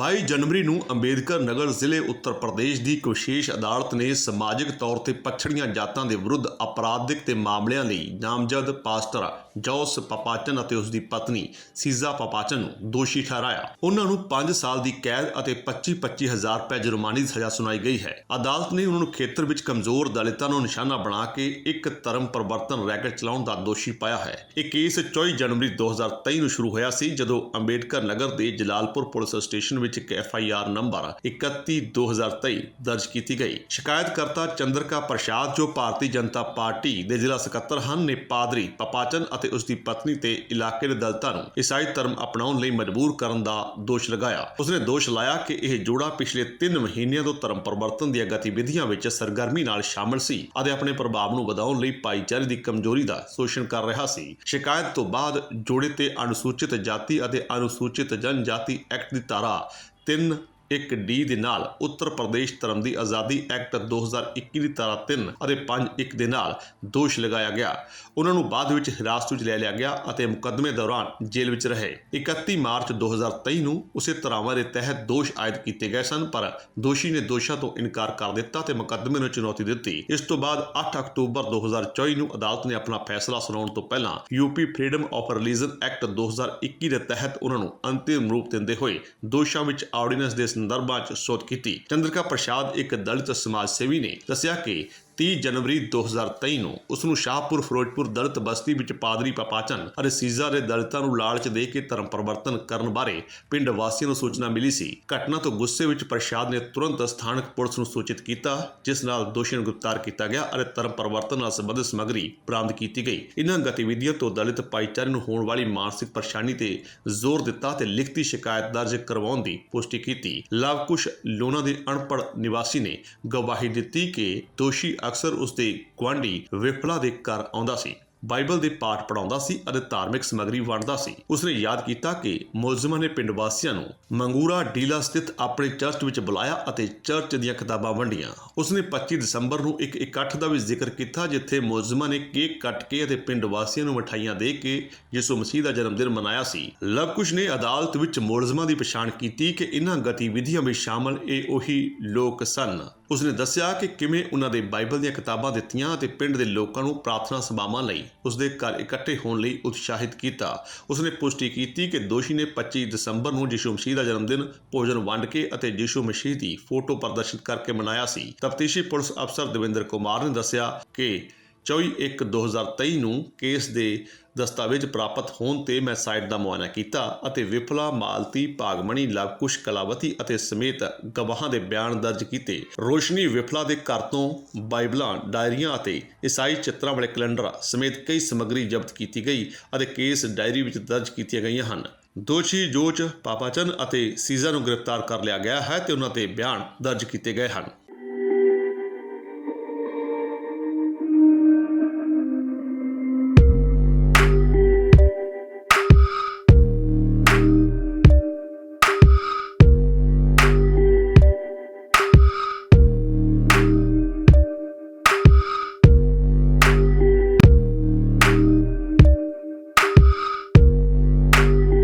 22 ਜਨਵਰੀ ਨੂੰ ਅੰਬੇਦਕਰ ਨਗਰ ਜ਼ਿਲ੍ਹੇ ਉੱਤਰ ਪ੍ਰਦੇਸ਼ ਦੀ ਇੱਕ ਵਿਸ਼ੇਸ਼ ਅਦਾਲਤ ਨੇ ਸਮਾਜਿਕ ਤੌਰ ਤੇ ਪਛੜੀਆਂ ਜਾਤਾਂ ਦੇ ਵਿਰੁੱਧ ਅਪਰਾਧਿਕ ਤੇ ਮਾਮਲਿਆਂ ਲਈ ਨਾਮਜ਼ਦ ਪਾਸਟਰ ਜੋਸ ਪਪਾਚਨ ਅਤੇ ਉਸ ਦੀ ਪਤਨੀ ਸੀਜ਼ਾ ਪਪਾਚਨ ਨੂੰ ਦੋਸ਼ੀ ਠਹਿਰਾਇਆ। ਉਹਨਾਂ ਨੂੰ 5 ਸਾਲ ਦੀ ਕੈਦ ਅਤੇ 25-25 ਹਜ਼ਾਰ ਰੁਪਏ ਜੁਰਮਾਨੇ ਦੀ ਸਜ਼ਾ ਸੁਣਾਈ ਗਈ ਹੈ। ਅਦਾਲਤ ਨੇ ਉਹਨਾਂ ਨੂੰ ਖੇਤਰ ਵਿੱਚ ਕਮਜ਼ੋਰ ਦਲਿਤਾਂ ਨੂੰ ਨਿਸ਼ਾਨਾ ਬਣਾ ਕੇ ਇੱਕ ਧਰਮ ਪਰਿਵਰਤਨ ਰੈਕਟ ਚਲਾਉਣ ਦਾ ਦੋਸ਼ੀ ਪਾਇਆ ਹੈ। ਇਹ ਕੇਸ 24 ਜਨਵਰੀ 2023 ਨੂੰ ਸ਼ੁਰੂ ਹੋਇਆ ਸੀ, ਜਦੋਂ ਅੰਬੇਡਕਰ ਨਗਰ ਦੇ ਜਲਾਲਪੁਰ ਪੁਲਿਸ ਸਟੇਸ਼ਨ ਵਿੱਚ ਇੱਕ ਐਫ ਆਈ ਆਰ ਨੰਬਰ 31/2023 ਦਰਜ ਕੀਤੀ ਗਈ। ਸ਼ਿਕਾਇਤਕਰਤਾ ਚੰਦਰਕਾ ਪ੍ਰਸ਼ਾਦ, ਜੋ ਭਾਰਤੀ ਜਨਤਾ ਪਾਰਟੀ ਦੇ ਜ਼ਿਲ੍ਹਾ ਸਕੱਤਰ ਹਨ, ਨੇ ਪਾਦਰੀ, ਪਪਾਚਨ ਅਤੇ ਉਸ ਦੀ ਪਤਨੀ ਤੇ ਇਲਾਕੇ ਦੇ ਦਲਿਤਾਂ ਨੂੰ ਈਸਾਈ ਧਰਮ ਅਪਣਾਉਣ ਲਈ ਮਜਬੂਰ ਕਰਨ ਦਾ ਦੋਸ਼ ਲਗਾਇਆ। ਉਸਨੇ ਦੋਸ਼ ਲਾਇਆ ਕਿ ਇਹ ਜੋੜਾ ਪਿਛਲੇ 3 ਮਹੀਨਿਆਂ ਤੋਂ ਧਰਮ ਪਰਿਵਰਤਨ ਦੀਆਂ ਗਤੀਵਿਧੀਆਂ ਵਿੱਚ ਸਰਗਰਮੀ ਨਾਲ ਸ਼ਾਮਲ ਸੀ ਅਤੇ ਆਪਣੇ ਪ੍ਰਭਾਵ ਨੂੰ ਵਧਾਉਣ ਲਈ ਭਾਈਚਾਰੇ ਦੀ ਕਮਜ਼ੋਰੀ ਦਾ ਸ਼ੋਸ਼ਣ ਕਰ ਰਿਹਾ ਸੀ। ਸ਼ਿਕਾਇਤ ਤੋਂ ਬਾਅਦ ਜੋੜੇ ਤੇ ਅਨੁਸੂਚਿਤ ਜਾਤੀ ਅਤੇ ਅਨੁਸੂਚਿਤ ਜਨਜਾਤੀ ਐਕਟ ਦੀ ਧਾਰਾ ਤਿੰਨ 1 ਡੀ ਦੇ ਨਾਲ ਉੱਤਰ ਪ੍ਰਦੇਸ਼ ਧਰਮ ਦੀ ਆਜ਼ਾਦੀ ਐਕਟ 2021 ਦੀ ਧਾਰਾ 3 ਅਤੇ 5 1 ਦੇ ਨਾਲ ਦੋਸ਼ ਲਗਾਇਆ ਗਿਆ। ਉਹਨਾਂ ਨੂੰ ਬਾਅਦ ਵਿੱਚ ਹਿਰਾਸਤ ਵਿੱਚ ਲੈ ਲਿਆ ਗਿਆ ਅਤੇ ਮੁਕਦਮੇ ਦੌਰਾਨ ਜੇਲ੍ਹ ਵਿੱਚ ਰਹੇ। 31 ਮਾਰਚ 2023 ਨੂੰ ਉਸੇ ਧਾਰਾਵਾਂ ਦੇ ਤਹਿਤ ਦੋਸ਼ ਆਇਦ ਕੀਤੇ ਗਏ ਸਨ, ਪਰ ਦੋਸ਼ੀ ਨੇ ਦੋਸ਼ਾਂ ਤੋਂ ਇਨਕਾਰ ਕਰ ਦਿੱਤਾ ਤੇ ਮੁਕੱਦਮੇ ਨੂੰ ਚੁਣੌਤੀ ਦਿੱਤੀ। ਇਸ ਤੋਂ ਬਾਅਦ 8 ਅਕਤੂਬਰ 2024 ਨੂੰ ਅਦਾਲਤ ਨੇ ਆਪਣਾ ਫੈਸਲਾ ਸੁਣਾਉਣ ਤੋਂ ਪਹਿਲਾਂ UP freedom of religion act 2021 ਦੇ ਤਹਿਤ ਉਹਨਾਂ ਨੂੰ ਅੰਤਿਮ ਰੂਪ ਦਿੰਦੇ ਹੋਏ ਦੋਸ਼ਾਂ ਵਿੱਚ ਆਰਡੀਨੈਂਸ ਦੇ ਸੰਦਰਭਾਂ 'ਚ ਸੋਧ ਕੀਤੀ। ਚੰਦਰਕਾ ਪ੍ਰਸ਼ਾਦ ਇੱਕ ਦਲਿਤ ਸਮਾਜ ਸੇਵੀ ਨੇ ਦੱਸਿਆ ਕਿ 30 ਜਨਵਰੀ 2023 ਨੂੰ ਉਸ ਨੂੰ ਸ਼ਾਹਪੁਰ ਫਿਰੋਜ਼ਪੁਰ ਦਲਿਤ ਬਸਤੀ ਵਿੱਚ ਪਾਦਰੀ ਪਪਾਚਨ ਅਤੇ ਸੀਜ਼ਾ ਦੇ ਦਲਿਤਾਂ ਨੂੰ ਲਾਲਚ ਦੇ ਕੇ ਧਰਮ ਪਰਿਵਰਤਨ ਕਰਨ ਬਾਰੇ ਪਿੰਡ ਵਾਸੀਆਂ ਨੂੰ ਸੂਚਨਾ ਮਿਲੀ ਸੀ। ਘਟਨਾ ਤੋਂ ਗੁੱਸੇ ਵਿੱਚ ਪ੍ਰਸ਼ਾਦ ਨੇ ਤੁਰੰਤ ਸਥਾਨਕ ਪੁਲਿਸ ਨੂੰ ਸੂਚਿਤ ਕੀਤਾ, ਜਿਸ ਨਾਲ ਦੋਸ਼ੀ ਨੂੰ ਗ੍ਰਿਫਤਾਰ ਕੀਤਾ ਗਿਆ ਅਤੇ ਧਰਮ ਪਰਿਵਰਤਨ ਨਾਲ ਸੰਬੰਧਿਤ ਸਮੱਗਰੀ ਬਰਾਮਦ ਕੀਤੀ ਗਈ। ਇਹਨਾਂ ਗਤੀਵਿਧੀਆਂ ਤੋਂ ਦਲਿਤ ਭਾਈਚਾਰੇ ਨੂੰ ਹੋਣ ਵਾਲੀ ਮਾਨਸਿਕ ਪਰੇਸ਼ਾਨੀ ਤੇ ਜ਼ੋਰ ਦਿੱਤਾ ਤੇ ਲਿਖਤੀ ਸ਼ਿਕਾਇਤ ਦਰਜ ਕਰਵਾਉਣ ਦੀ ਪੁਸ਼ਟੀ ਕੀਤੀ। ਲਵਕੁਸ਼ ਲੋਨਾ ਦੇ ਅਨਪੜ੍ਹ ਨਿਵਾਸੀ ਨੇ ਗਵਾਹੀ ਦਿੱਤੀ ਕਿ ਦੋਸ਼ੀ ਅਕਸਰ ਉਸਦੇ ਗੁਆਂਢੀ ਵਿਪਲਾ ਦੇ ਘਰ ਆਉਂਦਾ ਸੀ। ਬਾਈਬਲ ਦੇ ਪਾਠ ਪੜਾਉਂਦਾ ਸੀ ਅਤੇ ਧਾਰਮਿਕ ਸਮੱਗਰੀ ਵੰਡਦਾ ਸੀ। ਉਸਨੇ ਯਾਦ ਕੀਤਾ ਕਿ ਮੁਲਜ਼ਮਾਂ ਨੇ ਪਿੰਡ ਵਾਸੀਆਂ ਨੂੰ ਮੰਗੂਰਾ ਡੀਲਾ ਸਥਿਤ ਆਪਣੇ ਚਰਚ ਵਿੱਚ ਬੁਲਾਇਆ ਅਤੇ ਚਰਚ ਦੀਆਂ ਕਿਤਾਬਾਂ ਵੰਡੀਆਂ। ਉਸਨੇ 25 ਦਸੰਬਰ ਨੂੰ ਇੱਕ ਇਕੱਠ ਦਾ ਵੀ ਜ਼ਿਕਰ ਕੀਤਾ, ਜਿੱਥੇ ਮੁਲਜ਼ਮਾਂ ਨੇ ਕੇਕ ਕੱਟ ਕੇ ਅਤੇ ਪਿੰਡ ਵਾਸੀਆਂ ਨੂੰ ਮਠਾਈਆਂ ਦੇ ਕੇ ਯਿਸੂ ਮਸੀਹ ਦਾ ਜਨਮ ਦਿਨ ਮਨਾਇਆ ਸੀ। ਲਵਕੁਸ਼ ਨੇ ਅਦਾਲਤ ਵਿੱਚ ਮੁਲਜ਼ਮਾਂ ਦੀ ਪਛਾਣ ਕੀਤੀ ਕਿ ਇਹਨਾਂ ਗਤੀਵਿਧੀਆਂ ਵਿੱਚ ਸ਼ਾਮਲ ਇਹ ਉਹੀ ਲੋਕ ਸਨ। ਉਸਨੇ ਦੱਸਿਆ ਕਿ ਕਿਵੇਂ ਉਹਨਾਂ ਦੇ ਬਾਈਬਲ ਦੀਆਂ ਕਿਤਾਬਾਂ ਦਿੱਤੀਆਂ ਅਤੇ ਪਿੰਡ ਦੇ ਲੋਕਾਂ ਨੂੰ ਪ੍ਰਾਰਥਨਾ ਸਭਾਵਾਂ ਲਈ ਉਸਦੇ ਘਰ ਇਕੱਠੇ ਹੋਣ ਲਈ ਉਤਸ਼ਾਹਿਤ ਕੀਤਾ। ਉਸਨੇ ਪੁਸ਼ਟੀ ਕੀਤੀ ਕਿ ਦੋਸ਼ੀ ਨੇ 25 ਦਸੰਬਰ ਨੂੰ ਯਿਸੂ ਮਸੀਹ ਦਾ ਜਨਮ ਦਿਨ ਭੋਜਨ ਵੰਡ ਕੇ ਅਤੇ ਯਿਸੂ ਮਸੀਹ ਦੀ ਫੋਟੋ ਪ੍ਰਦਰਸ਼ਿਤ ਕਰਕੇ ਮਨਾਇਆ ਸੀ। ਤਫਤੀਸ਼ੀ ਪੁਲਿਸ ਅਫਸਰ ਦਵਿੰਦਰ ਕੁਮਾਰ ਨੇ ਦੱਸਿਆ ਕਿ 24/1/2023 ਨੂੰ ਕੇਸ ਦੇ ਦਸਤਾਵੇਜ਼ ਪ੍ਰਾਪਤ ਹੋਣ ਤੇ ਮੈਂ ਸਾਈਟ ਦਾ ਮੁਆਇਨਾ ਕੀਤਾ ਅਤੇ ਵਿਫਲਾ ਮਾਲਤੀ, ਭਾਗਮਣੀ ਲਵਕੁਸ਼ ਕਲਾਵਤੀ ਅਤੇ ਸਮੇਤ ਗਵਾਹਾਂ ਦੇ ਬਿਆਨ ਦਰਜ ਕੀਤੇ। ਰੋਸ਼ਨੀ ਵਿਫਲਾ ਦੇ ਘਰ ਤੋਂ ਬਾਈਬਲਾਂ, ਡਾਇਰੀਆਂ ਅਤੇ ਈਸਾਈ ਚਿੱਤਰਾਂ ਵਾਲੇ ਕੈਲੰਡਰ ਸਮੇਤ ਕਈ ਸਮੱਗਰੀ ਜ਼ਬਤ ਕੀਤੀ ਗਈ ਅਤੇ ਕੇਸ ਡਾਇਰੀ ਵਿੱਚ ਦਰਜ ਕੀਤੀਆਂ ਗਈਆਂ ਹਨ। ਦੋਸ਼ੀ ਜੋਚ, ਪਾਪਾਚਨ ਅਤੇ ਸੀਜ਼ਾ ਨੂੰ ਗ੍ਰਿਫਤਾਰ ਕਰ ਲਿਆ ਗਿਆ ਹੈ ਤੇ ਉਹਨਾਂ ਤੇ ਬਿਆਨ ਦਰਜ ਕੀਤੇ ਗਏ ਹਨ।